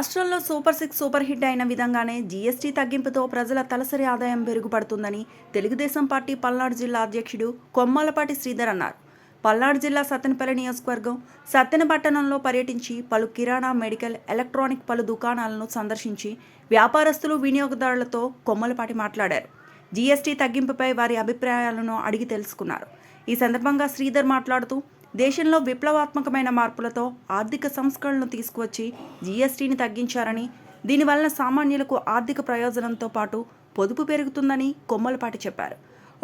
రాష్ట్రంలో super six super hit అయిన విధంగానే జీఎస్టీ తగ్గింపుతో ప్రజల తలసరి ఆదాయం మెరుగుపడుతుందని తెలుగుదేశం పార్టీ పల్నాడు జిల్లా అధ్యక్షుడు కొమ్మాలపాటి శ్రీధర్ అన్నారు. పల్నాడు జిల్లా సత్తెనపల్లి నియోజకవర్గం సత్తెన పట్టణంలో పర్యటించి పలు కిరాణా మెడికల్ ఎలక్ట్రానిక్ పలు దుకాణాలను సందర్శించి వ్యాపారస్తులు వినియోగదారులతో కొమ్మలపాటి మాట్లాడారు. జీఎస్టీ తగ్గింపుపై వారి అభిప్రాయాలను అడిగి తెలుసుకున్నారు. ఈ సందర్భంగా శ్రీధర్ మాట్లాడుతూ దేశంలో విప్లవాత్మకమైన మార్పులతో ఆర్థిక సంస్కరణలు తీసుకువచ్చి జీఎస్టీని తగ్గించారని దీనివలన సామాన్యులకు ఆర్థిక ప్రయోజనంతో పాటు పొదుపు పెరుగుతుందని కొమ్మలపాటి చెప్పారు.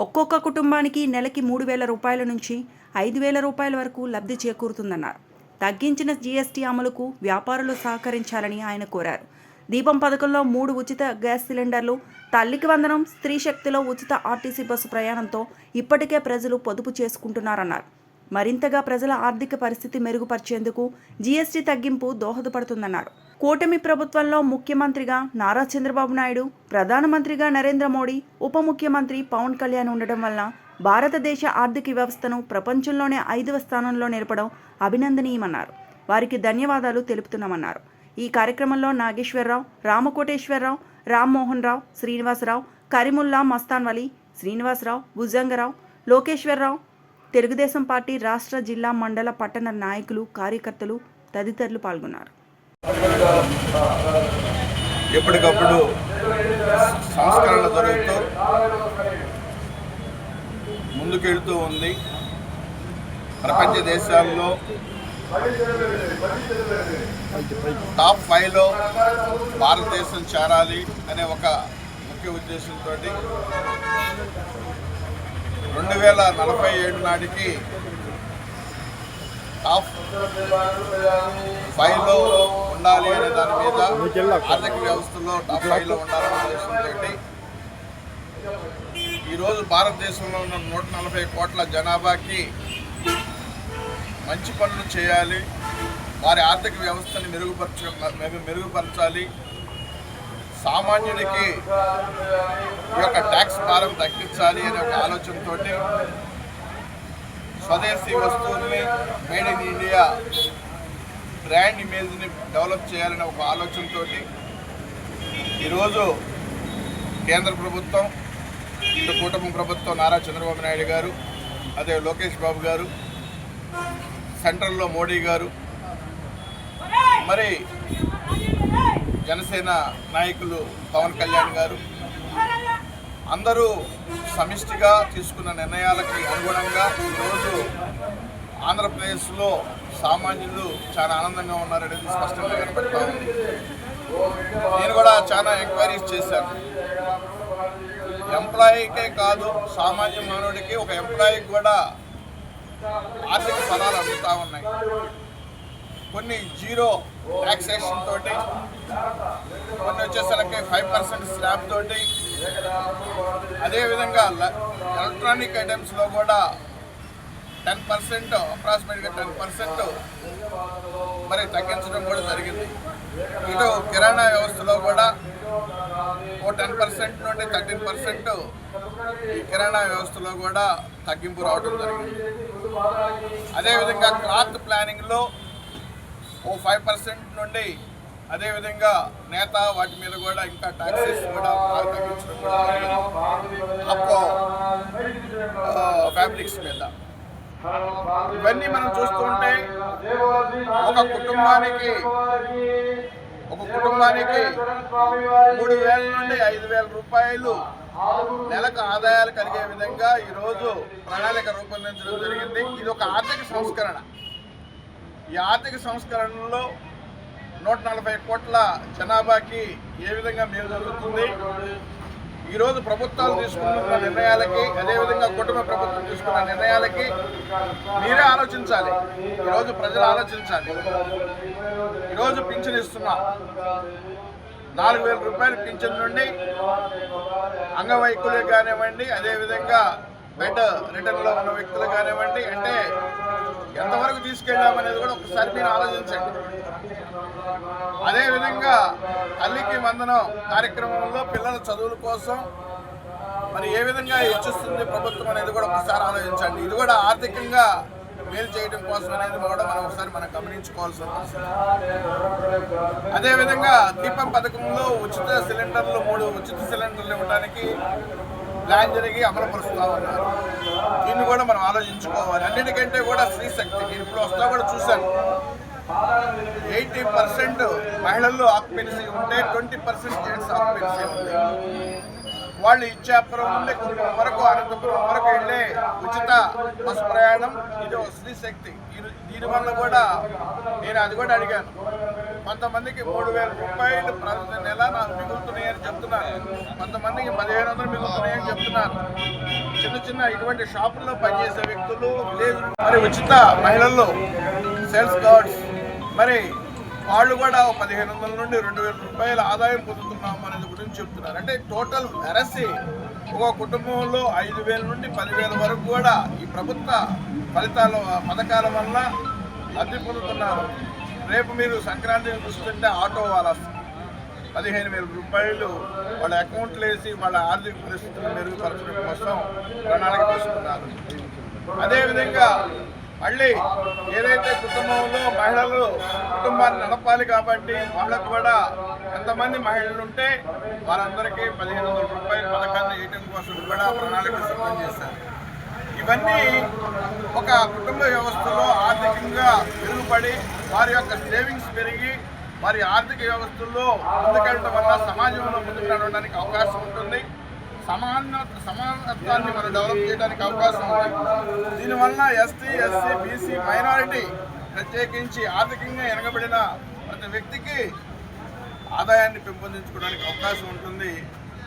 ఒక్కొక్క కుటుంబానికి నెలకి మూడు వేల రూపాయల నుంచి ఐదు వేల రూపాయల వరకు లబ్ధి చేకూరుతుందన్నారు. తగ్గించిన జీఎస్టీ అమలుకు వ్యాపారులు సహకరించాలని ఆయన కోరారు. దీపం పథకంలో మూడు ఉచిత గ్యాస్ సిలిండర్లు తల్లికి వందనం స్త్రీ శక్తిలో ఉచిత ఆర్టీసీ బస్సు ప్రయాణంతో ఇప్పటికే ప్రజలు పొదుపు చేసుకుంటున్నారన్నారు. మరింతగా ప్రజల ఆర్థిక పరిస్థితి మెరుగుపరిచేందుకు జీఎస్టీ తగ్గింపు దోహదపడుతుందన్నారు. కూటమి ప్రభుత్వంలో ముఖ్యమంత్రిగా నారా చంద్రబాబు నాయుడు ప్రధానమంత్రిగా నరేంద్ర మోడీ ఉప ముఖ్యమంత్రి పవన్ కళ్యాణ్ ఉండడం వల్ల భారతదేశ ఆర్థిక వ్యవస్థను ప్రపంచంలోనే ఐదవ స్థానంలో నిలపడం అభినందనీయమన్నారు. వారికి ధన్యవాదాలు తెలుపుతున్నామన్నారు. ఈ కార్యక్రమంలో నాగేశ్వరరావు రామకోటేశ్వరరావు రామ్మోహన్ రావు శ్రీనివాసరావు కరిముల్లా మస్తాన్వలి శ్రీనివాసరావు భుజంగరావు లోకేశ్వరరావు తెలుగుదేశం పార్టీ రాష్ట్ర జిల్లా మండల పట్టణ నాయకులు కార్యకర్తలు తదితరులు పాల్గొన్నారు. ఎప్పటికప్పుడు సంస్కరణ జరుగుతూ ముందుకెళ్తూ ఉంది. ప్రపంచ దేశాల్లో టాప్ ఫైవ్లో భారతదేశం చేరాలి అనే ఒక ముఖ్య ఉద్దేశంతో రెండు వేల నలభై ఏడు నాటికి టాప్ ఫైవ్లో ఉండాలి అనే దాని మీద ఆర్థిక వ్యవస్థలో టాప్ ఫైవ్లో ఉండాలనే ఉద్దేశంతో ఈరోజు భారతదేశంలో ఉన్న నూట నలభై కోట్ల జనాభాకి మంచి పనులు చేయాలి. వారి ఆర్థిక వ్యవస్థని మెరుగుపరచ మెరుగు- మెరుగుపరచాలి. సామాన్యుడికి ఈ యొక్క ట్యాక్స్ భారం తగ్గించాలి అనే ఒక ఆలోచనతోటి స్వదేశీ వస్తువుల్ని మేడ్ ఇన్ ఇండియా బ్రాండ్ ఇమేజ్ని డెవలప్ చేయాలనే ఒక ఆలోచనతో ఈరోజు కేంద్ర ప్రభుత్వం ఇటు కూటమి ప్రభుత్వం నారా చంద్రబాబు నాయుడు గారు అదే లోకేష్ బాబు గారు సెంట్రల్లో మోడీ గారు మరి జనసేన నాయకులు పవన్ కళ్యాణ్ గారు. అందరూ సమిష్టిగా తీసుకున్న నిర్ణయాలకి అనుగుణంగా ఈరోజు ఆంధ్రప్రదేశ్లో సామాన్యులు చాలా ఆనందంగా ఉన్నారనేది స్పష్టంగా కనపడతా ఉంది. నేను కూడా చాలా ఎంక్వైరీస్ చేశాను. ఎంప్లాయీకే కాదు సామాన్య మానవుడికి ఒక ఎంప్లాయీకి కూడా ఆర్థిక ఫలాలు అందుతూ ఉన్నాయి. కొన్ని జీరో ట్యాక్సేషన్ తోటి కొన్ని వచ్చేసరికి ఫైవ్ పర్సెంట్ స్లాబ్ తోటి అదేవిధంగా ఎలక్ట్రానిక్ ఐటమ్స్లో కూడా టెన్ పర్సెంట్ అప్రాక్సిమేట్గా టెన్ పర్సెంట్ మరి తగ్గించడం కూడా జరిగింది. ఇటు కిరాణా వ్యవస్థలో కూడా ఓ టెన్ పర్సెంట్ నుండి థర్టీన్ పర్సెంట్ ఈ కిరాణా వ్యవస్థలో కూడా తగ్గింపు రావడం జరిగింది. అదేవిధంగా క్లాత్ ప్లానింగ్లో ఓ ఫైవ్ పర్సెంట్ నుండి అదేవిధంగా నేత వాటి మీద కూడా ఇంకా ట్యాక్సెస్ కూడా తగ్గించడం కూడా అప్పో ఫ్యాబ్రిక్స్ మీద. ఇవన్నీ మనం చూస్తుంటే ఒక కుటుంబానికి ఒక కుటుంబానికి మూడు వేల నుండి ఐదు వేల రూపాయలు నెలకు ఆదాయాలు కలిగే విధంగా ఈరోజు ప్రణాళిక రూపొందించడం జరిగింది. ఇది ఒక ఆర్థిక సంస్కరణ. ఈ ఆర్థిక సంస్కరణలో నూట నలభై కోట్ల జనాభాకి ఏ విధంగా మేలు జరుగుతుంది? ఈరోజు ప్రభుత్వాలు తీసుకున్న నిర్ణయాలకి అదేవిధంగా కుటుంబ ప్రభుత్వం తీసుకున్న నిర్ణయాలకి మీరే ఆలోచించాలి. ఈరోజు ప్రజలు ఆలోచించాలి. ఈరోజు పింఛన్ ఇస్తున్నాం. నాలుగు వేల రూపాయలు పింఛన్ నుండి అంగవైకుల్యం కానివ్వండి అదేవిధంగా బెడ్ రిటర్న్లో ఉన్న వ్యక్తులు కానివ్వండి అంటే ఎంతవరకు తీసుకెళ్ళామనేది కూడా ఒకసారి మీరు ఆలోచించండి. అదేవిధంగా తల్లికి వందనం కార్యక్రమంలో పిల్లల చదువుల కోసం మరి ఏ విధంగా హెచ్చిస్తుంది ప్రభుత్వం అనేది కూడా ఒకసారి ఆలోచించండి. ఇది కూడా ఆర్థికంగా మేలు చేయడం కోసం అనేది కూడా మనం ఒకసారి మనం గమనించుకోవాల్సిన పరిస్థితి అదేవిధంగా దీపం పథకంలో ఉచిత సిలిండర్లు మూడు ఉచిత సిలిండర్లు ఇవ్వడానికి ప్లాన్ జరిగి అమలుపరుస్తూ ఉన్నారు. దీన్ని కూడా మనం ఆలోచించుకోవాలి. అన్నిటికంటే కూడా స్త్రీశక్తి నేను ఇప్పుడు వస్తా కూడా చూశాను. ఎయిటీ పర్సెంట్ మహిళల్లో ఆక్యుపెన్సీ ఉంటే ట్వంటీ పర్సెంట్ జెంట్స్ ఆక్యుపెన్సీ ఉంది. వాళ్ళు ఇచ్చాపురం నుండి కుటుంబం వరకు అనంతపురం వరకు వెళ్ళే ఉచిత బస్సు ప్రయాణం. ఇది ఒక స్త్రీ శక్తి. దీని- వల్ల కూడా నేను అది కూడా అడిగాను. కొంతమందికి మూడు వేల రూపాయలు ప్రతి నెల నాకు మిగులుతున్నాయని చెప్తున్నారు. కొంతమందికి పదిహేను వందలు మిగులుతున్నాయని చెప్తున్నారు. చిన్న చిన్న ఇటువంటి షాపుల్లో పనిచేసే వ్యక్తులు విలేజ్ మరి ఉచిత మహిళల్లో సేల్స్ గార్డ్స్ మరి వాళ్ళు కూడా పదిహేను వందల నుండి రెండు వేల రూపాయల ఆదాయం పొందుతున్నాం అనేది గురించి చెప్తున్నారు. అంటే టోటల్ వెరసి ఒక కుటుంబంలో ఐదు వేల నుండి పదివేల వరకు కూడా ఈ ప్రభుత్వ ఫలితాల పథకాల వల్ల లబ్ధి పొందుతున్నారు. రేపు మీరు సంక్రాంతిని చూస్తుంటే ఆటో వాళ్ళ పదిహేను వేల రూపాయలు వాళ్ళ అకౌంట్లు వేసి వాళ్ళ ఆర్థిక పరిస్థితులు మెరుగుపరచడం కోసం ప్రణాళిక తీసుకున్నారు. అదేవిధంగా మళ్ళీ ఏదైతే కుటుంబంలో మహిళలు కుటుంబాన్ని నడపాలి కాబట్టి వాళ్ళకు కూడా ఎంతమంది మహిళలు ఉంటే వారందరికీ పదిహేను వందల రూపాయల పథకాన్ని వేయటం కోసం కూడా ప్రణాళిక సిద్ధం చేశారు. ఇవన్నీ ఒక కుటుంబ వ్యవస్థలో ఆర్థికంగా మెరుగుపడి వారి యొక్క సేవింగ్స్ పెరిగి వారి ఆర్థిక వ్యవస్థల్లో ముందుకెళ్ళడం వల్ల సమాజంలో ముందుకు నడవడానికి అవకాశం ఉంటుంది. సమాన సమానత్వాన్ని మనం డెవలప్ చేయడానికి అవకాశం ఉంది. దీనివల్ల ఎస్టీ ఎస్సీ బీసీ మైనారిటీ ప్రత్యేకించి ఆర్థికంగా ఎనగబడిన ప్రతి వ్యక్తికి ఆదాయాన్ని పెంపొందించుకోవడానికి అవకాశం ఉంటుంది.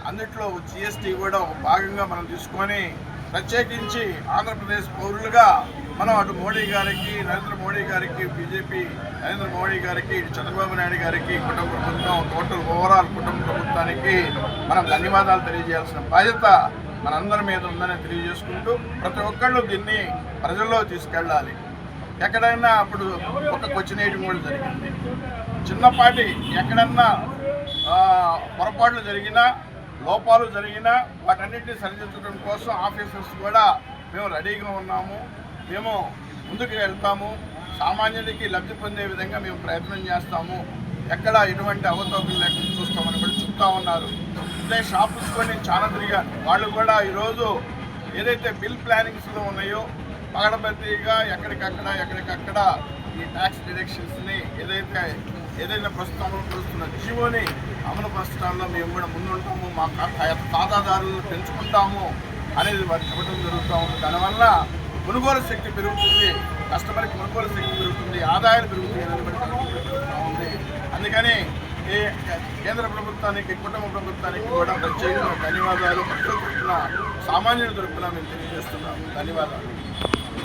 అందుట్లో జిఎస్టీ కూడా ఒక భాగంగా మనం తీసుకొని ప్రత్యేకించి ఆంధ్రప్రదేశ్ పౌరులుగా మనం అటు మోడీ గారికి నరేంద్ర మోడీ గారికి బీజేపీ నరేంద్ర మోడీ గారికి చంద్రబాబు నాయుడు గారికి కుటుంబ ప్రభుత్వం టోటల్ ఓవరాల్ కుటుంబ ప్రభుత్వానికి మనం ధన్యవాదాలు తెలియజేయాల్సిన బాధ్యత మనందరి మీద ఉందని తెలియజేసుకుంటూ ప్రతి ఒక్కళ్ళు దీన్ని ప్రజల్లో తీసుకెళ్ళాలి. ఎక్కడైనా అప్పుడు ఒక క్వశ్చన్ వేయడం కూడా జరిగింది. చిన్నపాటి ఎక్కడన్నా పొరపాట్లు జరిగినా లోపాలు జరిగినా వాటన్నిటిని సరిదిద్దడం కోసం ఆఫీసర్స్ కూడా మేము రెడీగా ఉన్నాము. మేము ముందుకు వెళ్తాము. సామాన్యుడికి లబ్ధి పొందే విధంగా మేము ప్రయత్నం చేస్తాము. ఎక్కడ ఎటువంటి అవతవకలు లేకుండా చూస్తామని కూడా చెప్తా ఉన్నారు. ఇదే షాపుస్ కూడా నేను చాలా తిరిగాను. వాళ్ళు కూడా ఈరోజు ఏదైతే బిల్ ప్లానింగ్స్లో ఉన్నాయో పగడబద్దీగా ఎక్కడికక్కడ ఎక్కడికక్కడ ఈ ట్యాక్స్ డిడక్షన్స్ని ఏదైతే ఏదైతే ప్రస్తుతం అమలు పరుస్తున్న జీవోని అమలు పరచడంలో మేము కూడా ముందుంటాము మా ఖాతాదారులను పెంచుకుంటాము అనేది వారు చెప్పడం జరుగుతూ ఉంది. దానివల్ల కొనుగోలు శక్తి పెరుగుతుంది కస్టమర్కి కొనుగోలు శక్తి పెరుగుతుంది ఆదాయాలు పెరుగుతుంది ఉంది. అందుకని ఈ కేంద్ర ప్రభుత్వానికి కుటుంబ ప్రభుత్వానికి కూడా ప్రత్యేకంగా ధన్యవాదాలు. ప్రజల సామాన్యుల తరపున మేము తెలియజేస్తున్నాము. ధన్యవాదాలు.